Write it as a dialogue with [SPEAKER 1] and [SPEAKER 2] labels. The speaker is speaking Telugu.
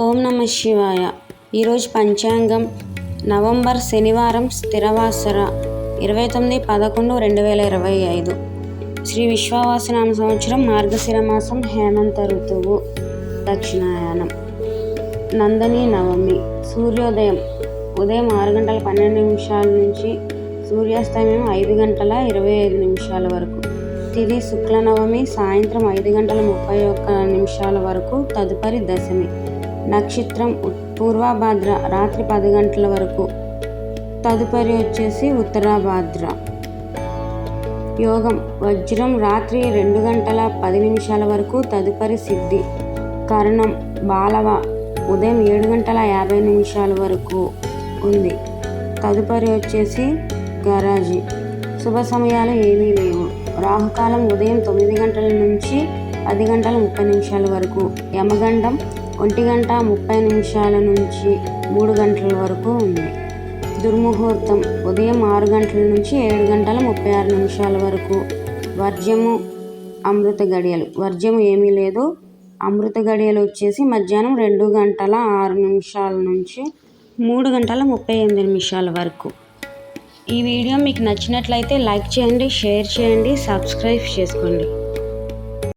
[SPEAKER 1] ఓం నమ శివాయ. ఈరోజు పంచాంగం నవంబర్ శనివారం స్థిరవాసర ఇరవై తొమ్మిది పదకొండు రెండు వేల ఇరవై ఐదు. శ్రీ విశ్వావాసనామ సంవత్సరం మార్గశిర మాసం హేమంత ఋతువు దక్షిణాయనం. నందని నవమి సూర్యోదయం ఉదయం ఆరు గంటల పన్నెండు నిమిషాల నుంచి సూర్యాస్తమయం ఐదు గంటల ఇరవై ఐదు నిమిషాల వరకు. తిది శుక్ల నవమి సాయంత్రం ఐదు గంటల ముప్పై ఒక్క నిమిషాల వరకు తదుపరి దశమి. నక్షత్రం పూర్వభాద్ర రాత్రి పది గంటల వరకు. తదుపరి వచ్చేసి ఉత్తరాభాద్ర. యోగం. వజ్రం రాత్రి రెండు గంటల పది నిమిషాల వరకు తదుపరి సిద్ధి. కరణం బాలవ ఉదయం ఏడు గంటల యాభై నిమిషాల వరకు ఉంది. తదుపరి వచ్చేసి గరాజీ. శుభ సమయాలు ఏమీ లేవు. రాహుకాలం ఉదయం తొమ్మిది గంటల నుంచి పది గంటల ముప్పై నిమిషాల వరకు. యమగండం ఒంటి గంట ముప్పై నిమిషాల నుంచి మూడు గంటల వరకు ఉంది. దుర్ముహూర్తం ఉదయం ఆరు గంటల నుంచి ఏడు గంటల ముప్పై ఆరు నిమిషాల వరకు. వర్జ్యము అమృత గడియలు. వర్జ్యము ఏమీ లేదు. అమృత గడియలు వచ్చేసి మధ్యాహ్నం రెండు గంటల ఆరు నిమిషాల నుంచి మూడు గంటల ముప్పై ఎనిమిది నిమిషాల వరకు. ఈ వీడియో మీకు నచ్చినట్లయితే లైక్ చేయండి షేర్ చేయండి సబ్స్క్రైబ్ చేసుకోండి.